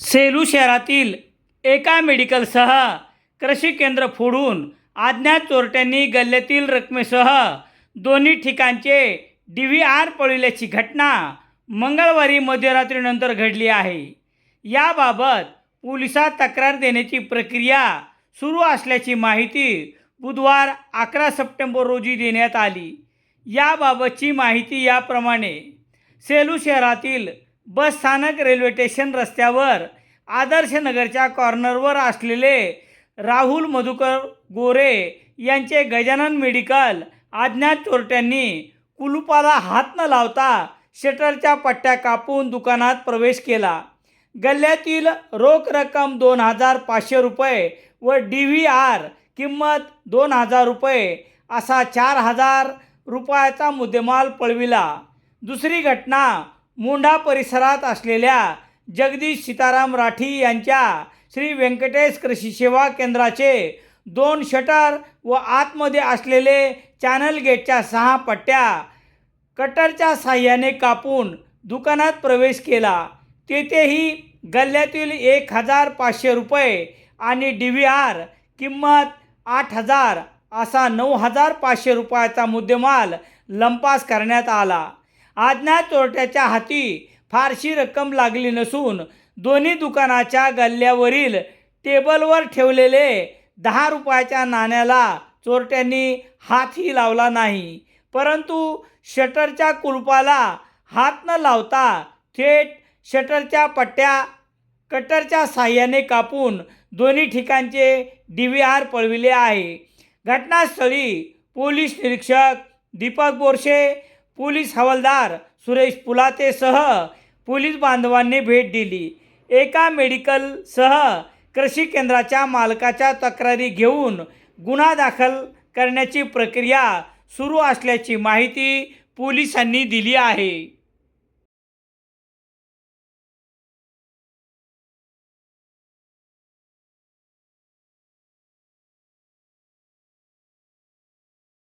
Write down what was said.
सेलू शहरातील एका मेडिकलसह कृषी केंद्र फोडून अज्ञात चोरट्यांनी गल्ल्यातील रकमेसह दोन्ही ठिकाणचे डी व्ही आर पळविल्याची घटना मंगळवारी मध्यरात्रीनंतर घडली आहे. याबाबत पोलिसात तक्रार देण्याची प्रक्रिया सुरू असल्याची माहिती बुधवार अकरा सप्टेंबर रोजी देण्यात आली. याबाबतची माहिती याप्रमाणे सेलू शहरातील बस स्थानक रेल्वे स्टेशन रस्त्यावर आदर्श नगरच्या कॉर्नरवर असलेले राहुल मधुकर गोरे यांचे गजानन मेडिकल अज्ञात चोरट्यांनी कुलुपाला हात न लावता शटरच्या पट्ट्या कापून दुकानात प्रवेश केला. गल्ल्यातील रोख रक्कम दोन हजार पाचशे रुपये व डी व्ही आर किंमत दोन हजार रुपये असा चार हजार रुपयाचा मुद्देमाल पळविला. दुसरी घटना मोंढा परिसरात असलेल्या जगदीश सीताराम राठी यांच्या श्री व्यंकटेश कृषी सेवा केंद्राचे दोन शटर व आतमध्ये असलेले चॅनल गेटच्या सहा पट्ट्या कटरच्या साह्याने कापून दुकानात प्रवेश केला. तेथेही गल्ल्यातील एक हजार पाचशे रुपये आणि डी व्ही आर किंमत आठ हजार असा नऊ हजार पाचशे रुपयाचा मुद्देमाल लंपास करण्यात आला. आज्ञा चोरट्याच्या हाती फारशी रक्कम लागली नसून दोन्ही दुकानाच्या गल्ल्यावरील टेबलवर ठेवलेले दहा रुपयाच्या नाण्याला चोरट्यांनी हातही लावला नाही. परंतु शटरच्या कुलपाला हात न लावता थेट शटरच्या पट्ट्या कटरच्या साह्याने कापून दोन्ही ठिकाणचे डी व्ही आर पळविले आहे. घटनास्थळी पोलीस निरीक्षक दीपक बोरशे पोलीस हवालदार सुरेश पुलातेसह पोलीस बांधवांनी भेट दिली. एका मेडिकलसह कृषी केंद्राच्या मालकाच्या तक्रारी घेऊन गुन्हा दाखल करण्याची प्रक्रिया सुरू असल्याची माहिती पोलिसांनी दिली आहे.